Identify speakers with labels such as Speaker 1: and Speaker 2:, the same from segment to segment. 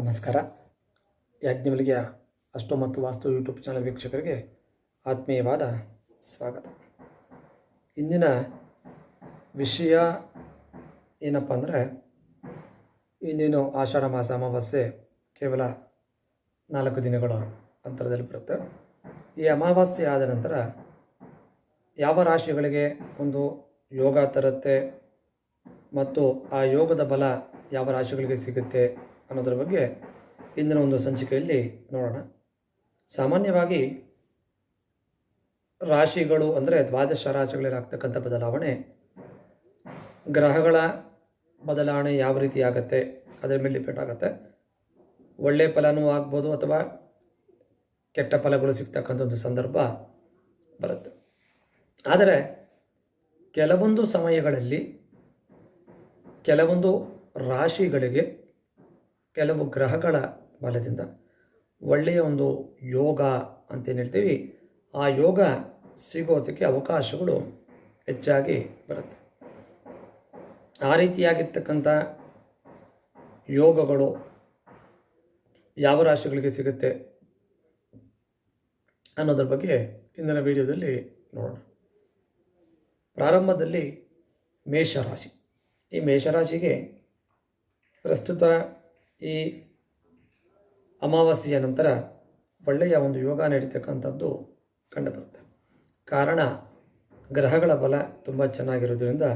Speaker 1: ನಮಸ್ಕಾರ. ಯಾಜ್ಞವಲಿಗೆಯ ಅಷ್ಟು ಮತ್ತು ವಾಸ್ತು ಯೂಟ್ಯೂಬ್ ಚಾನಲ್ ವೀಕ್ಷಕರಿಗೆ ಆತ್ಮೀಯವಾದ ಸ್ವಾಗತ. ಇಂದಿನ ವಿಷಯ ಏನಪ್ಪ ಅಂದರೆ, ಇನ್ನೇನು ಆಷಾಢ ಮಾಸ ಅಮಾವಾಸ್ಯೆ ಕೇವಲ ನಾಲ್ಕು ದಿನಗಳ ಅಂತರದಲ್ಲಿ ಬರುತ್ತೆ. ಈ ಅಮಾವಾಸ್ಯೆ ಆದ ನಂತರ ಯಾವ ರಾಶಿಗಳಿಗೆ ಒಂದು ಯೋಗ ತರುತ್ತೆ, ಮತ್ತು ಆ ಯೋಗದ ಬಲ ಯಾವ ರಾಶಿಗಳಿಗೆ ಸಿಗುತ್ತೆ ಅನ್ನೋದ್ರ ಬಗ್ಗೆ ಇಂದಿನ ಒಂದು ಸಂಚಿಕೆಯಲ್ಲಿ ನೋಡೋಣ. ಸಾಮಾನ್ಯವಾಗಿ ರಾಶಿಗಳು ಅಂದರೆ ದ್ವಾದಶ ರಾಶಿಗಳಲ್ಲಿ ಆಗ್ತಕ್ಕಂಥ ಬದಲಾವಣೆ ಗ್ರಹಗಳ ಬದಲಾವಣೆ ಯಾವ ರೀತಿ ಆಗುತ್ತೆ, ಅದರ ಮೇಲೆ ಡಿಪೆಂಡ್ ಆಗುತ್ತೆ. ಒಳ್ಳೆಯ ಫಲನೂ ಆಗ್ಬೋದು ಅಥವಾ ಕೆಟ್ಟ ಫಲಗಳು ಸಿಗ್ತಕ್ಕಂಥ ಒಂದು ಸಂದರ್ಭ ಬರುತ್ತೆ. ಆದರೆ ಕೆಲವೊಂದು ಸಮಯಗಳಲ್ಲಿ ಕೆಲವೊಂದು ರಾಶಿಗಳಿಗೆ ಕೆಲವು ಗ್ರಹಗಳ ಬಲದಿಂದ ಒಳ್ಳೆಯ ಒಂದು ಯೋಗ ಅಂತೇನು ಹೇಳ್ತೀವಿ, ಆ ಯೋಗ ಸಿಗೋದಕ್ಕೆ ಅವಕಾಶಗಳು ಹೆಚ್ಚಾಗಿ ಬರುತ್ತೆ. ಆ ರೀತಿಯಾಗಿರ್ತಕ್ಕಂಥ ಯೋಗಗಳು ಯಾವ ರಾಶಿಗಳಿಗೆ ಸಿಗುತ್ತೆ ಅನ್ನೋದ್ರ ಬಗ್ಗೆ ಇಂದಿನ ವಿಡಿಯೋದಲ್ಲಿ ನೋಡೋಣ. ಪ್ರಾರಂಭದಲ್ಲಿ ಮೇಷರಾಶಿ. ಈ ಮೇಷರಾಶಿಗೆ ಪ್ರಸ್ತುತ ಈ ಅಮಾವಾಸ್ಯೆಯ ನಂತರ ಒಳ್ಳೆಯ ಒಂದು ಯೋಗ ನಡೀತಕ್ಕಂಥದ್ದು ಕಂಡುಬರುತ್ತೆ ಕಾರಣ, ಗ್ರಹಗಳ ಬಲ ತುಂಬ ಚೆನ್ನಾಗಿರೋದ್ರಿಂದ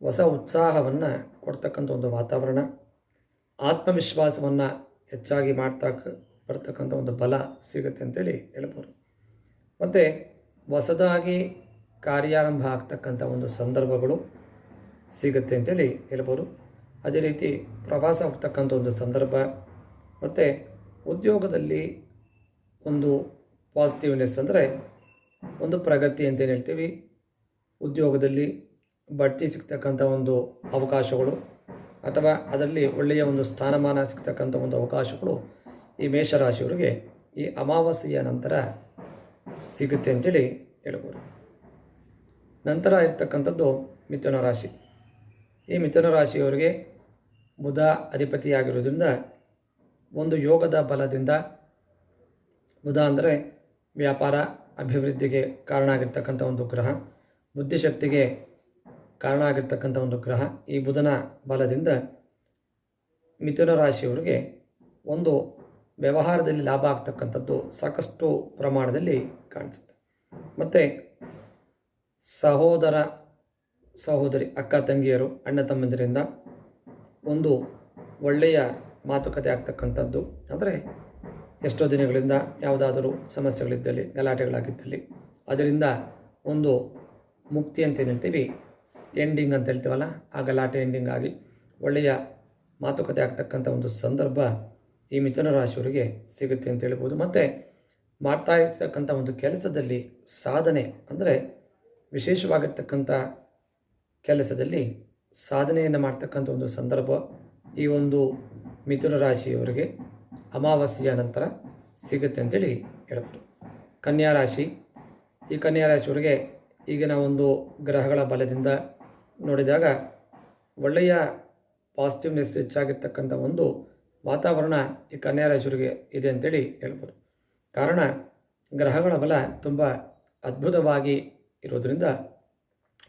Speaker 1: ಹೊಸ ಉತ್ಸಾಹವನ್ನು ಕೊಡ್ತಕ್ಕಂಥ ಒಂದು ವಾತಾವರಣ, ಆತ್ಮವಿಶ್ವಾಸವನ್ನು ಹೆಚ್ಚಾಗಿ ಮಾಡ್ತಾ ಬರ್ತಕ್ಕಂಥ ಒಂದು ಬಲ ಸಿಗುತ್ತೆ ಅಂತೇಳಿ ಹೇಳ್ಬೋದು. ಮತ್ತು ಹೊಸದಾಗಿ ಕಾರ್ಯಾರಂಭ ಆಗ್ತಕ್ಕಂಥ ಒಂದು ಸಂದರ್ಭಗಳು ಸಿಗುತ್ತೆ ಅಂತೇಳಿ ಹೇಳ್ಬೋದು. ಅದೇ ರೀತಿ ಪ್ರವಾಸ ಹೋಗ್ತಕ್ಕಂಥ ಒಂದು ಸಂದರ್ಭ, ಮತ್ತು ಉದ್ಯೋಗದಲ್ಲಿ ಒಂದು ಪಾಸಿಟಿವ್ನೆಸ್ ಅಂದರೆ ಒಂದು ಪ್ರಗತಿ ಅಂತೇನು ಹೇಳ್ತೀವಿ? ಉದ್ಯೋಗದಲ್ಲಿ ಬಡ್ತಿ ಸಿಗ್ತಕ್ಕಂಥ ಒಂದು ಅವಕಾಶಗಳು, ಅಥವಾ ಅದರಲ್ಲಿ ಒಳ್ಳೆಯ ಒಂದು ಸ್ಥಾನಮಾನ ಸಿಗ್ತಕ್ಕಂಥ ಒಂದು ಅವಕಾಶಗಳು ಈ ಮೇಷರಾಶಿಯವರಿಗೆ ಈ ಅಮಾವಾಸ್ಯೆಯ ನಂತರ ಸಿಗುತ್ತೆ ಅಂತೇಳಿ ಹೇಳ್ಬೋದು. ನಂತರ ಇರ್ತಕ್ಕಂಥದ್ದು ಮಿಥುನ ರಾಶಿ. ಈ ಮಿಥುನ ರಾಶಿಯವರಿಗೆ ಬುಧ ಅಧಿಪತಿಯಾಗಿರೋದ್ರಿಂದ ಒಂದು ಯೋಗದ ಬಲದಿಂದ ಬುಧ ಅಂದರೆ ವ್ಯಾಪಾರ, ಅಭಿವೃದ್ಧಿಗೆ ಕಾರಣ ಆಗಿರ್ತಕ್ಕಂಥ ಒಂದು ಗ್ರಹ, ಬುದ್ಧಿಶಕ್ತಿಗೆ ಕಾರಣ ಆಗಿರ್ತಕ್ಕಂಥ ಒಂದು ಗ್ರಹ. ಈ ಬುಧನ ಬಲದಿಂದ ಮಿಥುನ ರಾಶಿಯವರಿಗೆ ಒಂದು ವ್ಯವಹಾರದಲ್ಲಿ ಲಾಭ ಆಗ್ತಕ್ಕಂಥದ್ದು ಸಾಕಷ್ಟು ಪ್ರಮಾಣದಲ್ಲಿ ಕಾಣಿಸುತ್ತೆ. ಮತ್ತು ಸಹೋದರ, ಸಹೋದರಿ, ಅಕ್ಕ, ತಂಗಿಯರು, ಅಣ್ಣ, ತಮ್ಮಂದಿರಿಂದ ಒಂದು ಒಳ್ಳೆಯ ಮಾತುಕತೆ ಆಗ್ತಕ್ಕಂಥದ್ದು. ಅಂದರೆ ಎಷ್ಟೋ ದಿನಗಳಿಂದ ಯಾವುದಾದರೂ ಸಮಸ್ಯೆಗಳಿದ್ದಲ್ಲಿ, ಗಲಾಟೆಗಳಾಗಿದ್ದಲ್ಲಿ, ಅದರಿಂದ ಒಂದು ಮುಕ್ತಿ ಅಂತ ಹೇಳ್ತೀವಿ? ಎಂಡಿಂಗ್ ಅಂತ ಹೇಳ್ತೀವಲ್ಲ, ಆ ಗಲಾಟೆ ಎಂಡಿಂಗ್ ಆಗಿ ಒಳ್ಳೆಯ ಮಾತುಕತೆ ಆಗ್ತಕ್ಕಂಥ ಒಂದು ಸಂದರ್ಭ ಈ ಮಿಥುನ ರಾಶಿಯವರಿಗೆ ಸಿಗುತ್ತೆ ಅಂತ ಹೇಳ್ಬೋದು. ಮತ್ತು ಮಾಡ್ತಾ ಇರ್ತಕ್ಕಂಥ ಒಂದು ಕೆಲಸದಲ್ಲಿ ಸಾಧನೆ ಅಂದರೆ ವಿಶೇಷವಾಗಿರ್ತಕ್ಕಂಥ ಕೆಲಸದಲ್ಲಿ ಸಾಧನೆಯನ್ನು ಮಾಡ್ತಕ್ಕಂಥ ಒಂದು ಸಂದರ್ಭ ಈ ಒಂದು ಮಿಥುನ ರಾಶಿಯವರಿಗೆ ಅಮಾವಾಸ್ಯೆಯ ನಂತರ ಸಿಗುತ್ತೆ ಅಂತೇಳಿ ಹೇಳ್ಬೋದು. ಕನ್ಯಾ ರಾಶಿ, ಈ ಕನ್ಯಾ ರಾಶಿಯವರಿಗೆ ಈಗಿನ ಒಂದು ಗ್ರಹಗಳ ಬಲದಿಂದ ನೋಡಿದಾಗ ಒಳ್ಳೆಯ ಪಾಸಿಟಿವ್ನೆಸ್ ಹೆಚ್ಚಾಗಿರ್ತಕ್ಕಂಥ ಒಂದು ವಾತಾವರಣ ಈ ಕನ್ಯಾ ರಾಶಿಯವರಿಗೆ ಇದೆ ಅಂತೇಳಿ ಹೇಳ್ಬೋದು. ಕಾರಣ ಗ್ರಹಗಳ ಬಲ ತುಂಬ ಅದ್ಭುತವಾಗಿ ಇರೋದರಿಂದ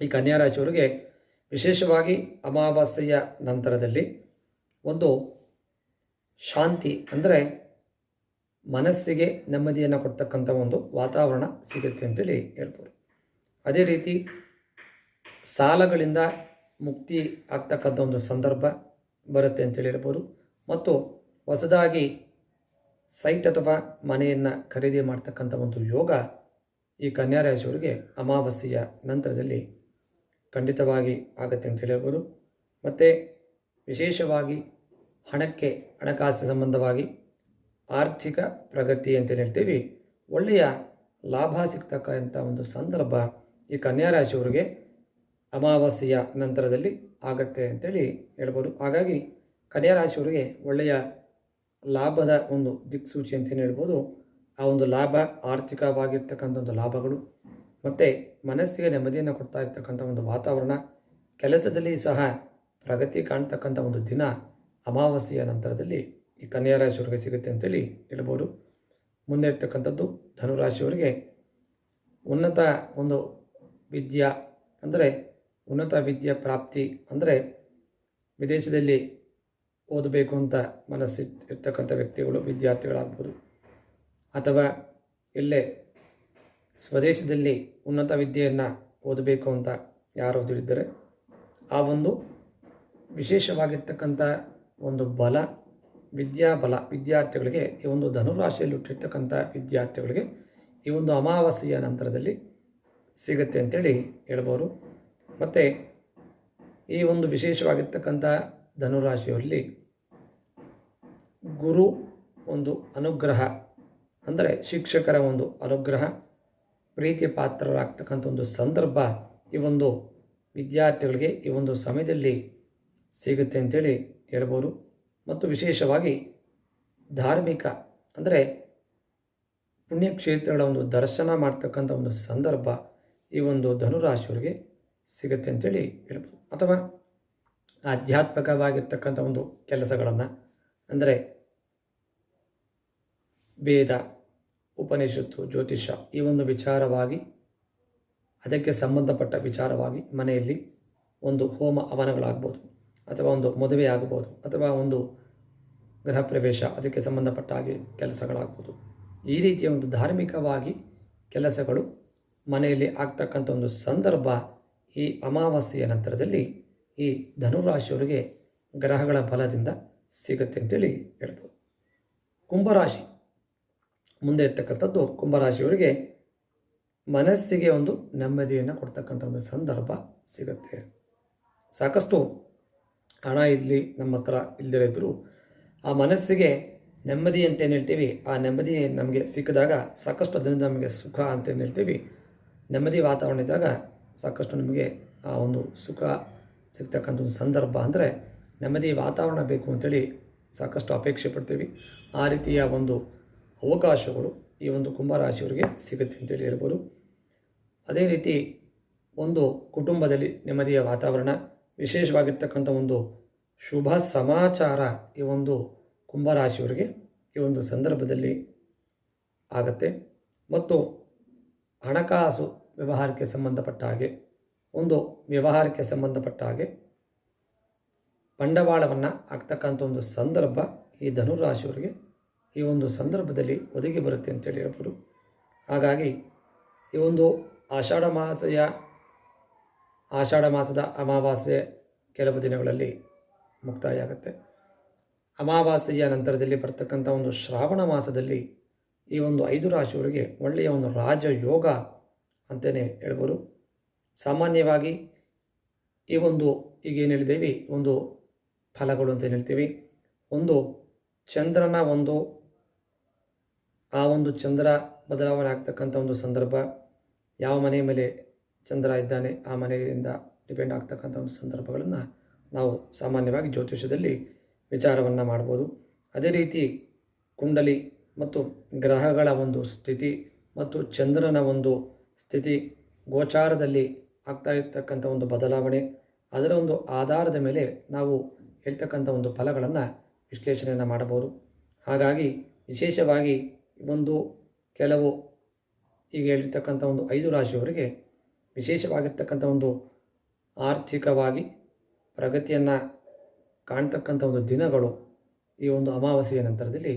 Speaker 1: ಈ ಕನ್ಯಾ ರಾಶಿಯವರಿಗೆ ವಿಶೇಷವಾಗಿ ಅಮಾವಾಸ್ಯೆಯ ನಂತರದಲ್ಲಿ ಒಂದು ಶಾಂತಿ ಅಂದರೆ ಮನಸ್ಸಿಗೆ ನೆಮ್ಮದಿಯನ್ನು ಕೊಡ್ತಕ್ಕಂಥ ಒಂದು ವಾತಾವರಣ ಸಿಗುತ್ತೆ ಅಂತೇಳಿ ಹೇಳ್ಬೋದು. ಅದೇ ರೀತಿ ಸಾಲಗಳಿಂದ ಮುಕ್ತಿ ಆಗ್ತಕ್ಕಂಥ ಒಂದು ಸಂದರ್ಭ ಬರುತ್ತೆ ಅಂತೇಳಿ ಹೇಳ್ಬೋದು. ಮತ್ತು ಹೊಸದಾಗಿ ಸೈಟ್ ಅಥವಾ ಮನೆಯನ್ನು ಖರೀದಿ ಮಾಡ್ತಕ್ಕಂಥ ಒಂದು ಯೋಗ ಈ ಕನ್ಯಾ ರಾಶಿಯವರಿಗೆ ಅಮಾವಾಸ್ಯೆಯ ನಂತರದಲ್ಲಿ ಖಂಡಿತವಾಗಿ ಆಗುತ್ತೆ ಅಂತ ಹೇಳ್ಬೋದು. ಮತ್ತು ವಿಶೇಷವಾಗಿ ಹಣಕ್ಕೆ ಹಣಕಾಸು ಸಂಬಂಧವಾಗಿ ಆರ್ಥಿಕ ಪ್ರಗತಿ ಅಂತ ಹೇಳ್ತೀವಿ, ಒಳ್ಳೆಯ ಲಾಭ ಸಿಗ್ತಕ್ಕಂಥ ಒಂದು ಸಂದರ್ಭ ಈ ಕನ್ಯಾ ರಾಶಿಯವರಿಗೆ ಅಮಾವಾಸ್ಯೆಯ ನಂತರದಲ್ಲಿ ಆಗತ್ತೆ ಅಂತೇಳಿ ಹೇಳ್ಬೋದು. ಹಾಗಾಗಿ ಕನ್ಯಾ ರಾಶಿಯವರಿಗೆ ಒಳ್ಳೆಯ ಲಾಭದ ಒಂದು ದಿಕ್ಸೂಚಿ ಅಂತಲೇ ಹೇಳ್ಬೋದು, ಆ ಒಂದು ಲಾಭ ಆರ್ಥಿಕವಾಗಿರ್ತಕ್ಕಂಥ ಒಂದು ಲಾಭಗಳು ಮತ್ತು ಮನಸ್ಸಿಗೆ ನೆಮ್ಮದಿಯನ್ನು ಕೊಡ್ತಾ ಇರ್ತಕ್ಕಂಥ ಒಂದು ವಾತಾವರಣ, ಕೆಲಸದಲ್ಲಿ ಸಹ ಪ್ರಗತಿ ಕಾಣ್ತಕ್ಕಂಥ ಒಂದು ದಿನ ಅಮಾವಾಸ್ಯೆಯ ನಂತರದಲ್ಲಿ ಈ ಕನ್ಯಾ ರಾಶಿಯವರಿಗೆ ಸಿಗುತ್ತೆ ಅಂತೇಳಿ ಹೇಳ್ಬೋದು. ಮುಂದೆ ಇರ್ತಕ್ಕಂಥದ್ದು ಧನುರಾಶಿಯವರಿಗೆ ಉನ್ನತ ಒಂದು ವಿದ್ಯಾ ಅಂದರೆ ಉನ್ನತ ವಿದ್ಯಾ ಪ್ರಾಪ್ತಿ ಅಂದರೆ ವಿದೇಶದಲ್ಲಿ ಓದಬೇಕು ಅಂತ ಮನಸ್ಸಿ ಇರ್ತಕ್ಕಂಥ ವ್ಯಕ್ತಿಗಳು, ವಿದ್ಯಾರ್ಥಿಗಳಾಗ್ಬೋದು. ಅಥವಾ ಇಲ್ಲೇ ಸ್ವದೇಶದಲ್ಲಿ ಉನ್ನತ ವಿದ್ಯೆಯನ್ನು ಓದಬೇಕು ಅಂತ ಯಾರು ತಿಳಿದರೆ ಆ ಒಂದು ವಿಶೇಷವಾಗಿರ್ತಕ್ಕಂಥ ಒಂದು ಬಲ, ವಿದ್ಯಾಬಲ ವಿದ್ಯಾರ್ಥಿಗಳಿಗೆ, ಈ ಒಂದು ಧನುರಾಶಿಯಲ್ಲಿ ಹುಟ್ಟಿರ್ತಕ್ಕಂಥ ವಿದ್ಯಾರ್ಥಿಗಳಿಗೆ ಈ ಒಂದು ಅಮಾವಾಸ್ಯೆಯ ನಂತರದಲ್ಲಿ ಸಿಗುತ್ತೆ ಅಂತೇಳಿ ಹೇಳ್ಬೋದು. ಮತ್ತು ಈ ಒಂದು ವಿಶೇಷವಾಗಿರ್ತಕ್ಕಂಥ ಧನುರಾಶಿಯಲ್ಲಿ ಗುರು ಒಂದು ಅನುಗ್ರಹ, ಅಂದರೆ ಶಿಕ್ಷಕರ ಒಂದು ಅನುಗ್ರಹ ಪ್ರೀತಿಯ ಪಾತ್ರರಾಗ್ತಕ್ಕಂಥ ಒಂದು ಸಂದರ್ಭ ಈ ಒಂದು ವಿದ್ಯಾರ್ಥಿಗಳಿಗೆ ಈ ಒಂದು ಸಮಯದಲ್ಲಿ ಸಿಗುತ್ತೆ ಅಂತೇಳಿ ಹೇಳ್ಬೋದು. ಮತ್ತು ವಿಶೇಷವಾಗಿ ಧಾರ್ಮಿಕ ಅಂದರೆ ಪುಣ್ಯಕ್ಷೇತ್ರಗಳ ಒಂದು ದರ್ಶನ ಮಾಡ್ತಕ್ಕಂಥ ಒಂದು ಸಂದರ್ಭ ಈ ಒಂದು ಧನುರಾಶಿಯವರಿಗೆ ಸಿಗುತ್ತೆ ಅಂತೇಳಿ ಹೇಳ್ಬೋದು. ಅಥವಾ ಆಧ್ಯಾತ್ಮಿಕವಾಗಿರ್ತಕ್ಕಂಥ ಒಂದು ಕೆಲಸಗಳನ್ನು ಅಂದರೆ ವೇದ ಉಪನಿಷತ್ತು ಜ್ಯೋತಿಷ್ಯ ಈ ಒಂದು ವಿಚಾರವಾಗಿ, ಅದಕ್ಕೆ ಸಂಬಂಧಪಟ್ಟ ವಿಚಾರವಾಗಿ ಮನೆಯಲ್ಲಿ ಒಂದು ಹೋಮ ಹವನಗಳಾಗ್ಬೋದು, ಅಥವಾ ಒಂದು ಮದುವೆ ಆಗ್ಬೋದು ಅಥವಾ ಒಂದು ಗೃಹ ಪ್ರವೇಶ ಅದಕ್ಕೆ ಸಂಬಂಧಪಟ್ಟ ಹಾಗೆ ಕೆಲಸಗಳಾಗ್ಬೋದು. ಈ ರೀತಿಯ ಒಂದು ಧಾರ್ಮಿಕವಾಗಿ ಕೆಲಸಗಳು ಮನೆಯಲ್ಲಿ ಆಗ್ತಕ್ಕಂಥ ಒಂದು ಸಂದರ್ಭ ಈ ಅಮಾವಾಸ್ಯೆಯ ನಂತರದಲ್ಲಿ ಈ ಧನುರಾಶಿಯವರಿಗೆ ಗ್ರಹಗಳ ಬಲದಿಂದ ಸಿಗುತ್ತೆ ಅಂತೇಳಿ ಹೇಳ್ಬೋದು. ಕುಂಭರಾಶಿ ಮುಂದೆ ಇರ್ತಕ್ಕಂಥದ್ದು ಕುಂಭರಾಶಿಯವರಿಗೆ ಮನಸ್ಸಿಗೆ ಒಂದು ನೆಮ್ಮದಿಯನ್ನು ಕೊಡ್ತಕ್ಕಂಥ ಒಂದು ಸಂದರ್ಭ ಸಿಗುತ್ತೆ. ಸಾಕಷ್ಟು ಹಣ ಇರಲಿ, ನಮ್ಮ ಹತ್ರ ಇಲ್ಲದೇ ಆ ಮನಸ್ಸಿಗೆ ನೆಮ್ಮದಿ ಅಂತ ಏನು ಹೇಳ್ತೀವಿ? ಆ ನೆಮ್ಮದಿ ನಮಗೆ ಸಿಕ್ಕಿದಾಗ ಸಾಕಷ್ಟು ಅದರಿಂದ ನಮಗೆ ಸುಖ ಅಂತ ಏನು ಹೇಳ್ತೀವಿ? ನೆಮ್ಮದಿ ವಾತಾವರಣ ಇದ್ದಾಗ ಸಾಕಷ್ಟು ನಮಗೆ ಆ ಒಂದು ಸುಖ ಸಿಗ್ತಕ್ಕಂಥ ಒಂದು ಸಂದರ್ಭ ಅಂದರೆ ನೆಮ್ಮದಿ ವಾತಾವರಣ ಬೇಕು ಅಂತೇಳಿ ಸಾಕಷ್ಟು ಅಪೇಕ್ಷೆ ಪಡ್ತೀವಿ. ಆ ರೀತಿಯ ಒಂದು ಅವಕಾಶಗಳು ಈ ಒಂದು ಕುಂಭರಾಶಿಯವರಿಗೆ ಸಿಗುತ್ತೆ ಅಂತೇಳಿ ಹೇಳ್ಬೋದು. ಅದೇ ರೀತಿ ಒಂದು ಕುಟುಂಬದಲ್ಲಿ ನೆಮ್ಮದಿಯ ವಾತಾವರಣ, ವಿಶೇಷವಾಗಿರ್ತಕ್ಕಂಥ ಒಂದು ಶುಭ ಸಮಾಚಾರ ಈ ಒಂದು ಕುಂಭರಾಶಿಯವರಿಗೆ ಈ ಒಂದು ಸಂದರ್ಭದಲ್ಲಿ ಆಗತ್ತೆ. ಮತ್ತು ಹಣಕಾಸು ವ್ಯವಹಾರಕ್ಕೆ ಸಂಬಂಧಪಟ್ಟ ಹಾಗೆ, ಒಂದು ವ್ಯವಹಾರಕ್ಕೆ ಸಂಬಂಧಪಟ್ಟ ಹಾಗೆ ಬಂಡವಾಳವನ್ನು ಹಾಕ್ತಕ್ಕಂಥ ಒಂದು ಸಂದರ್ಭ ಈ ಧನುರಾಶಿಯವರಿಗೆ ಈ ಒಂದು ಸಂದರ್ಭದಲ್ಲಿ ಒದಗಿ ಬರುತ್ತೆ ಅಂತೇಳಿ ಹೇಳ್ಬೋದು. ಹಾಗಾಗಿ ಈ ಒಂದು ಆಷಾಢ ಮಾಸೆಯ, ಆಷಾಢ ಮಾಸದ ಅಮಾವಾಸ್ಯೆ ಕೆಲವು ದಿನಗಳಲ್ಲಿ ಮುಕ್ತಾಯ ಆಗುತ್ತೆ ಅಮಾವಾಸ್ಯೆಯ ನಂತರದಲ್ಲಿ ಬರ್ತಕ್ಕಂಥ ಒಂದು ಶ್ರಾವಣ ಮಾಸದಲ್ಲಿ ಈ ಒಂದು ಐದು ರಾಶಿಯವರಿಗೆ ಒಳ್ಳೆಯ ಒಂದು ರಾಜಯೋಗ ಅಂತಲೇ ಹೇಳ್ಬೋದು. ಸಾಮಾನ್ಯವಾಗಿ ಈ ಒಂದು ಈಗ ಏನು ಹೇಳಿದ್ದೇವೆ ಒಂದು ಫಲಗಳು ಅಂತ ಹೇಳ್ತೀವಿ? ಒಂದು ಚಂದ್ರನ ಒಂದು ಆ ಒಂದು ಚಂದ್ರ ಬದಲಾವಣೆ ಆಗ್ತಕ್ಕಂಥ ಒಂದು ಸಂದರ್ಭ ಯಾವ ಮನೆ ಮೇಲೆ ಚಂದ್ರ ಇದ್ದಾನೆ, ಆ ಮನೆಯಿಂದ ಡಿಪೆಂಡ್ ಆಗ್ತಕ್ಕಂಥ ಒಂದು ಸಂದರ್ಭಗಳನ್ನು ನಾವು ಸಾಮಾನ್ಯವಾಗಿ ಜ್ಯೋತಿಷ್ಯದಲ್ಲಿ ವಿಚಾರವನ್ನು ಮಾಡ್ಬೋದು. ಅದೇ ರೀತಿ ಕುಂಡಲಿ ಮತ್ತು ಗ್ರಹಗಳ ಒಂದು ಸ್ಥಿತಿ ಮತ್ತು ಚಂದ್ರನ ಒಂದು ಸ್ಥಿತಿ ಗೋಚಾರದಲ್ಲಿ ಆಗ್ತಾ ಇರ್ತಕ್ಕಂಥ ಒಂದು ಬದಲಾವಣೆ, ಅದರ ಒಂದು ಆಧಾರದ ಮೇಲೆ ನಾವು ಹೇಳ್ತಕ್ಕಂಥ ಒಂದು ಫಲಗಳನ್ನು ವಿಶ್ಲೇಷಣೆಯನ್ನು ಮಾಡಬಹುದು. ಹಾಗಾಗಿ ವಿಶೇಷವಾಗಿ ಒಂದು ಕೆಲವು ಈಗ ಹೇಳಿರ್ತಕ್ಕಂಥ ಒಂದು ಐದು ರಾಶಿಯವರಿಗೆ ವಿಶೇಷವಾಗಿರ್ತಕ್ಕಂಥ ಒಂದು ಆರ್ಥಿಕವಾಗಿ ಪ್ರಗತಿಯನ್ನು ಕಾಣ್ತಕ್ಕಂಥ ಒಂದು ದಿನಗಳು ಈ ಒಂದು ಅಮಾವಾಸ್ಯೆಯ ನಂತರದಲ್ಲಿ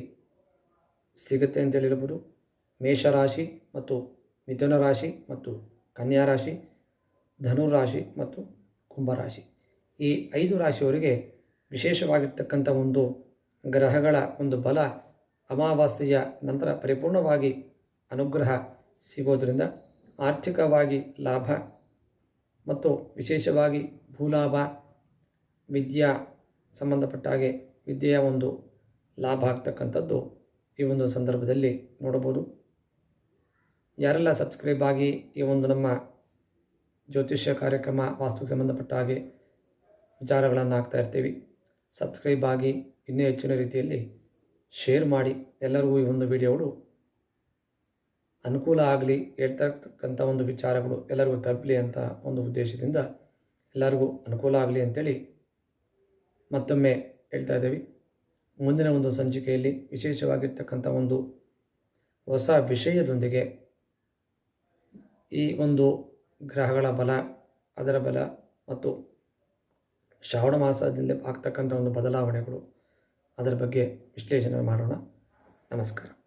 Speaker 1: ಸಿಗುತ್ತೆ ಅಂತ ಹೇಳಿರ್ಬೋದು. ಮೇಷರಾಶಿ ಮತ್ತು ಮಿಥುನ ರಾಶಿ ಮತ್ತು ಕನ್ಯಾ ರಾಶಿ ಧನುರಾಶಿ ಮತ್ತು ಕುಂಭರಾಶಿ. ಈ ಐದು ರಾಶಿಯವರಿಗೆ ವಿಶೇಷವಾಗಿರ್ತಕ್ಕಂಥ ಒಂದು ಗ್ರಹಗಳ ಒಂದು ಬಲ ಅಮಾವಾಸ್ಯೆಯ ನಂತರ ಪರಿಪೂರ್ಣವಾಗಿ ಅನುಗ್ರಹ ಸಿಗೋದರಿಂದ ಆರ್ಥಿಕವಾಗಿ ಲಾಭ ಮತ್ತು ವಿಶೇಷವಾಗಿ ಭೂಲಾಭ, ವಿದ್ಯಾ ಸಂಬಂಧಪಟ್ಟ ಹಾಗೆ ವಿದ್ಯೆಯ ಒಂದು ಲಾಭ ಆಗ್ತಕ್ಕಂಥದ್ದು ಈ ಒಂದು ಸಂದರ್ಭದಲ್ಲಿ ನೋಡಬಹುದು. ಯಾರೆಲ್ಲ ಸಬ್ಸ್ಕ್ರೈಬ್ ಆಗಿ ಈ ಒಂದು ನಮ್ಮ ಜ್ಯೋತಿಷ್ಯ ಕಾರ್ಯಕ್ರಮ ವಾಸ್ತುವಿಗೆ ಸಂಬಂಧಪಟ್ಟ ಹಾಗೆ ವಿಚಾರಗಳನ್ನು ಹಾಕ್ತಾ ಇರ್ತೀವಿ, ಸಬ್ಸ್ಕ್ರೈಬ್ ಆಗಿ ಇನ್ನೂ ಹೆಚ್ಚಿನ ರೀತಿಯಲ್ಲಿ ಶೇರ್ ಮಾಡಿ ಎಲ್ಲರಿಗೂ ಈ ಒಂದು ವಿಡಿಯೋಗಳು ಅನುಕೂಲ ಆಗಲಿ ಹೇಳ್ತಾ ಇರ್ತಕ್ಕಂಥ ಒಂದು ವಿಚಾರಗಳು ಎಲ್ಲರಿಗೂ ತಲುಪಲಿ ಅಂತ ಒಂದು ಉದ್ದೇಶದಿಂದ ಎಲ್ಲರಿಗೂ ಅನುಕೂಲ ಆಗಲಿ ಅಂತೇಳಿ ಮತ್ತೊಮ್ಮೆ ಹೇಳ್ತಾ ಇದ್ದೀವಿ. ಮುಂದಿನ ಒಂದು ಸಂಚಿಕೆಯಲ್ಲಿ ವಿಶೇಷವಾಗಿರ್ತಕ್ಕಂಥ ಒಂದು ಹೊಸ ವಿಷಯದೊಂದಿಗೆ ಈ ಒಂದು ಗ್ರಹಗಳ ಬಲ, ಅದರ ಬಲ ಮತ್ತು ಶ್ರಾವಣ ಮಾಸದಲ್ಲಿ ಆಗ್ತಕ್ಕಂಥ ಒಂದು ಬದಲಾವಣೆಗಳು ಅದರ ಬಗ್ಗೆ ವಿಶ್ಲೇಷಣೆ ಮಾಡೋಣ. ನಮಸ್ಕಾರ.